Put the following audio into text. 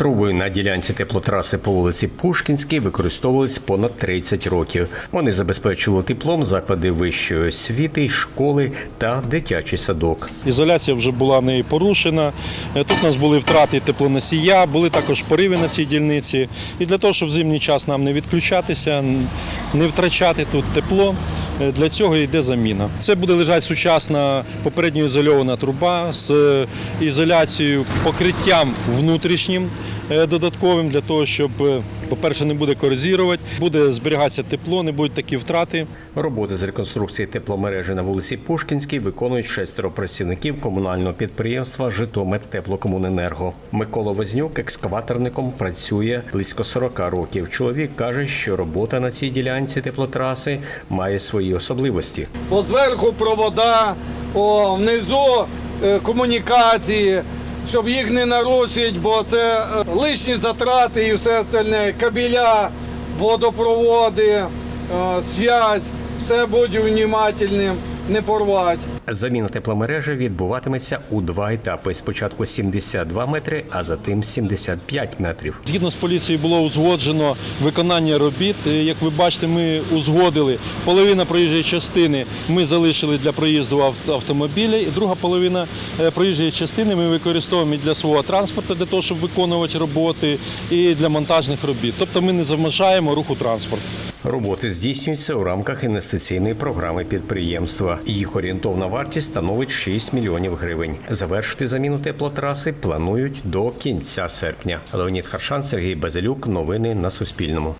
Труби на ділянці теплотраси по вулиці Пушкінській використовувались понад 30 років. Вони забезпечували теплом заклади вищої освіти, школи та дитячий садок. Ізоляція вже була не порушена. Е, Тут у нас були втрати теплоносія, були також пориви на цій дільниці. І для того, щоб в зимній час нам не відключатися, не втрачати тут тепло. Е, Для цього йде заміна. Це буде лежати сучасна попередньо ізольована труба з е, ізоляцією, покриттям внутрішнім е, додатковим для того, щоб, по-перше, не буде корозірувати, буде зберігатися тепло, не будуть такі втрати. Роботи з реконструкції тепломережі на вулиці Пушкінській виконують шестеро працівників комунального підприємства Житомир Теплокомуненерго. Микола Вознюк екскаваторником працює близько 40 років. Чоловік каже, що робота на цій ділянці теплотраси має свої особливості. Бо зверху провода, о, внизу е, комунікації, щоб їх не нарушити, бо це е, лишні затрати і все остальне, кабеля, водопроводи, зв'язь связь, все будь внимательним, не порвати. Заміна тепломережі відбуватиметься у два етапи: спочатку 72 метри, а затим 75 метрів. Згідно з поліцією було узгоджено виконання робіт. Е, Як ви бачите, ми узгодили половина проїжджої частини. Ми залишили для проїзду ав- автомобіля, і друга половина е, проїжджої частини ми використовуємо і для свого транспорту, для того, щоб виконувати роботи, і для монтажних робіт. Тобто ми не заважаємо руху транспорту. Роботи здійснюються у рамках інвестиційної програми підприємства. Їх орієнтовна вартість становить 6 мільйонів гривень. Завершити заміну теплотраси планують до кінця серпня. Леонід Харшан, Сергій Базилюк. Новини на Суспільному.